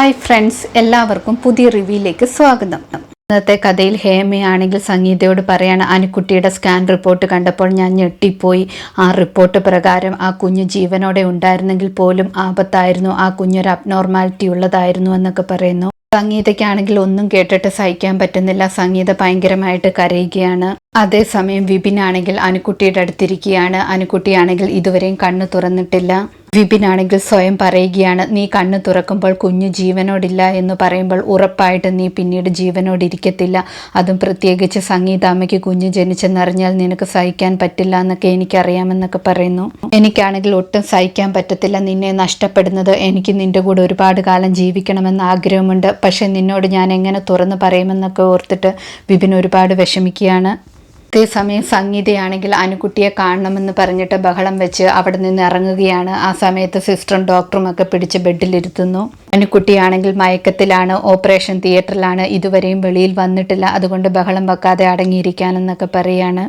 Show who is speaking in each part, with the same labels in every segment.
Speaker 1: Hi friends എല്ലാവർക്കും പുതിയ റിവ്യൂയിലേക്ക് സ്വാഗതം. ഇന്നത്തെ കഥയിൽ ഹേമയാണെങ്കിൽ സംഗീതയോട് പറയാണ് അനുക്കുട്ടിയുടെ സ്കാൻ റിപ്പോർട്ട് കണ്ടപ്പോൾ ഞാൻ ഞെട്ടിപ്പോയി. ആ റിപ്പോർട്ട് പ്രകാരം ആ കുഞ്ഞ് ജീവനോടെ ഉണ്ടായിരുന്നെങ്കിൽ പോലും ആപത്തായിരുന്നു. ആ കുഞ്ഞൊരു അബ്നോർമാലിറ്റി ഉള്ളതായിരുന്നു എന്നൊക്കെ പറയുന്നു. സംഗീതയ്ക്കാണെങ്കിൽ ഒന്നും കേട്ടിട്ട് സഹിക്കാൻ പറ്റുന്നില്ല. സംഗീത ഭയങ്കരമായിട്ട് കരയുകയാണ്. അതേസമയം വിപിനാണെങ്കിൽ അനുക്കുട്ടിയുടെ അടുത്തിരിക്കുകയാണ്. അനുക്കുട്ടിയാണെങ്കിൽ ഇതുവരെയും കണ്ണു തുറന്നിട്ടില്ല. വിപിനാണെങ്കിൽ സ്വയം പറയുകയാണ് നീ കണ്ണ് തുറക്കുമ്പോൾ കുഞ്ഞു ജീവനോടില്ല എന്ന് പറയുമ്പോൾ ഉറപ്പായിട്ട് നീ പിന്നീട് ജീവനോടിരിക്കത്തില്ല. അതും പ്രത്യേകിച്ച് സംഗീതാമ്മയ്ക്ക് കുഞ്ഞ് ജനിച്ചെന്നറിഞ്ഞാൽ നിനക്ക് സഹിക്കാൻ പറ്റില്ല എന്നൊക്കെ എനിക്കറിയാമെന്നൊക്കെ പറയുന്നു. എനിക്കാണെങ്കിൽ ഒട്ടും സഹിക്കാൻ പറ്റത്തില്ല നിന്നെ നഷ്ടപ്പെടുന്നത്. എനിക്ക് നിന്റെ കൂടെ ഒരുപാട് കാലം ജീവിക്കണമെന്ന് ആഗ്രഹമുണ്ട്. പക്ഷെ നിന്നോട് ഞാൻ എങ്ങനെ തുറന്നു പറയുമെന്നൊക്കെ ഓർത്തിട്ട് വിപിൻ ഒരുപാട് വിഷമിക്കുകയാണ്. അതേസമയം സംഗീതയാണെങ്കിൽ അനുകുട്ടിയെ കാണണമെന്ന് പറഞ്ഞിട്ട് ബഹളം വെച്ച് അവിടെ നിന്ന് ഇറങ്ങുകയാണ്. ആ സമയത്ത് സിസ്റ്ററും ഡോക്ടറും ഒക്കെ പിടിച്ച് ബെഡിലിരുത്തുന്നു അനുകുട്ടിയാണെങ്കിൽ മയക്കത്തിലാണ് ഓപ്പറേഷൻ തിയേറ്ററിലാണ് ഇതുവരെയും വെളിയിൽ വന്നിട്ടില്ല. അതുകൊണ്ട് ബഹളം വെക്കാതെ അടങ്ങിയിരിക്കാനെന്നൊക്കെ പറയാണ്.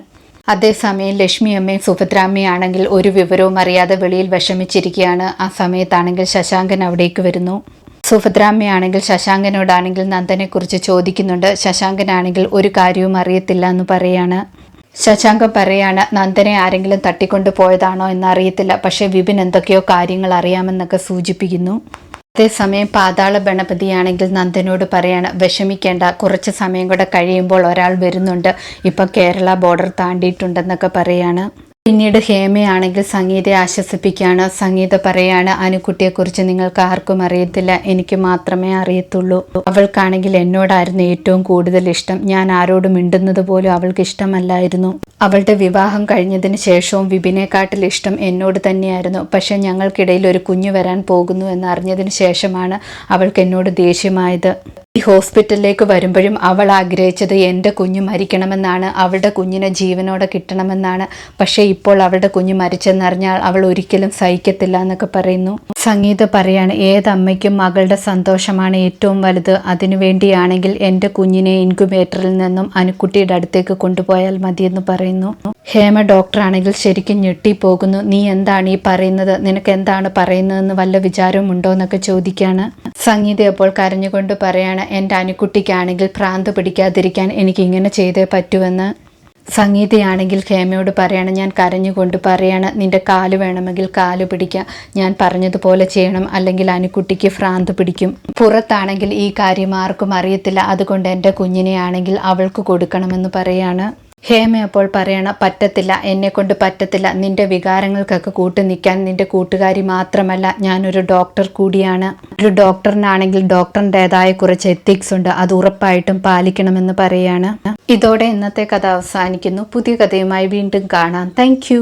Speaker 1: അതേസമയം ലക്ഷ്മി അമ്മയും സുഭദ്രാമ്മയാണെങ്കിൽ ഒരു വിവരവും അറിയാതെ വെളിയിൽ വിഷമിച്ചിരിക്കുകയാണ്. ആ സമയത്താണെങ്കിൽ ശശാങ്കൻ അവിടേക്ക് വരുന്നു. സുഭദ്രാമ്മയാണെങ്കിൽ ശശാങ്കനോടാണെങ്കിൽ നന്ദനെക്കുറിച്ച് ചോദിക്കുന്നുണ്ട്. ശശാങ്കനാണെങ്കിൽ ഒരു കാര്യവും അറിയത്തില്ല എന്ന് പറയാണ്. ശശാങ്കൻ പറയാണ് നന്ദനെ ആരെങ്കിലും തട്ടിക്കൊണ്ടു പോയതാണോ എന്നറിയത്തില്ല. പക്ഷെ വിപിൻ എന്തൊക്കെയോ കാര്യങ്ങൾ അറിയാമെന്നൊക്കെ സൂചിപ്പിക്കുന്നു. അതേസമയം പാതാള ഗണപതിയാണെങ്കിൽ നന്ദനോട് പറയാണ് വിഷമിക്കേണ്ട കുറച്ച് സമയം കൂടെ കഴിയുമ്പോൾ ഒരാൾ വരുന്നുണ്ട്. ഇപ്പം കേരള ബോർഡർ താണ്ടിയിട്ടുണ്ടെന്നൊക്കെ പറയാണ്. പിന്നീട് ഹേമയാണെങ്കിൽ സംഗീതയെ ആശ്വസിപ്പിക്കുകയാണ്. സംഗീത പറയാണ് അനുക്കുട്ടിയെക്കുറിച്ച് നിങ്ങൾക്ക് ആർക്കും അറിയത്തില്ല. എനിക്ക് മാത്രമേ അറിയത്തുള്ളൂ. അവൾക്കാണെങ്കിൽ എന്നോടായിരുന്നു ഏറ്റവും കൂടുതൽ ഇഷ്ടം. ഞാൻ ആരോട് മിണ്ടുന്നത് പോലും അവൾക്ക് ഇഷ്ടമല്ലായിരുന്നു. അവളുടെ വിവാഹം കഴിഞ്ഞതിന് ശേഷവും വിപിനെക്കാട്ടിൽ ഇഷ്ടം എന്നോട് തന്നെയായിരുന്നു. പക്ഷെ ഞങ്ങൾക്കിടയിൽ ഒരു കുഞ്ഞു വരാൻ പോകുന്നു എന്ന് അറിഞ്ഞതിന് ശേഷമാണ് അവൾക്ക് എന്നോട് ദേഷ്യമായത്. ഈ ഹോസ്പിറ്റലിലേക്ക് വരുമ്പോഴും അവൾ ആഗ്രഹിച്ചത് എന്റെ കുഞ്ഞ് മരിക്കണമെന്നാണ്. അവളുടെ കുഞ്ഞിനെ ജീവനോടെ കിട്ടണമെന്നാണ്. പക്ഷേ ഇപ്പോൾ അവളുടെ കുഞ്ഞ് മരിച്ചെന്നറിഞ്ഞാൽ അവൾ ഒരിക്കലും സഹിക്കത്തില്ല എന്നൊക്കെ പറയുന്നു. സംഗീത പറയാണ് ഏതമ്മയ്ക്കും മകളുടെ സന്തോഷമാണ് ഏറ്റവും വലുത്. അതിനുവേണ്ടിയാണെങ്കിൽ എന്റെ കുഞ്ഞിനെ ഇൻക്യുബേറ്ററിൽ നിന്നും അനുക്കുട്ടിയുടെ അടുത്തേക്ക് കൊണ്ടുപോയാൽ മതിയെന്ന് പറയുന്നു. ഹേമ ഡോക്ടറാണെങ്കിൽ ശരിക്കും ഞെട്ടിപ്പോകുന്നു. നീ എന്താണ് ഈ പറയുന്നത്? നിനക്ക് എന്താണ് പറയുന്നതെന്ന് വല്ല ഉണ്ടോ എന്നൊക്കെ ചോദിക്കാണ്. സംഗീത അപ്പോൾ കരഞ്ഞുകൊണ്ട് പറയാണ് എന്റെ അനുക്കുട്ടിക്കാണെങ്കിൽ ഭ്രാന്ത് പിടിക്കാതിരിക്കാൻ എനിക്ക് ഇങ്ങനെ ചെയ്തേ പറ്റുമെന്ന് സംഗീതയാണെങ്കിൽ ഹേമയോട് പറയണം ഞാൻ കരഞ്ഞുകൊണ്ട് പറയാണ് നിന്റെ കാൽ വേണമെങ്കിൽ കാൽ പിടിക്കുക ഞാൻ പറഞ്ഞതുപോലെ ചെയ്യണം അല്ലെങ്കിൽ അനുക്കുട്ടിക്ക് ഭ്രാന്ത് പിടിക്കും. പുറത്താണെങ്കിൽ ഈ കാര്യം ആർക്കും അറിയത്തില്ല. അതുകൊണ്ട് എന്റെ കുഞ്ഞിനെയാണെങ്കിൽ അവൾക്ക് കൊടുക്കണമെന്ന് പറയാണ്. ഹേമ അപ്പോൾ പറയണ പറ്റത്തില്ല എന്നെ കൊണ്ട് പറ്റത്തില്ല. നിന്റെ വികാരങ്ങൾക്കൊക്കെ കൂട്ടു നിൽക്കാൻ നിന്റെ കൂട്ടുകാരി മാത്രമല്ല ഞാനൊരു ഡോക്ടർ കൂടിയാണ്. ഒരു ഡോക്ടറിനാണെങ്കിൽ ഡോക്ടറിന്റെതായ കുറച്ച് എത്തിക്സ് ഉണ്ട്. അത് ഉറപ്പായിട്ടും പാലിക്കണമെന്ന് പറയാണ്. ഇതോടെ ഇന്നത്തെ കഥ അവസാനിക്കുന്നു. പുതിയ കഥയുമായി വീണ്ടും കാണാം. താങ്ക്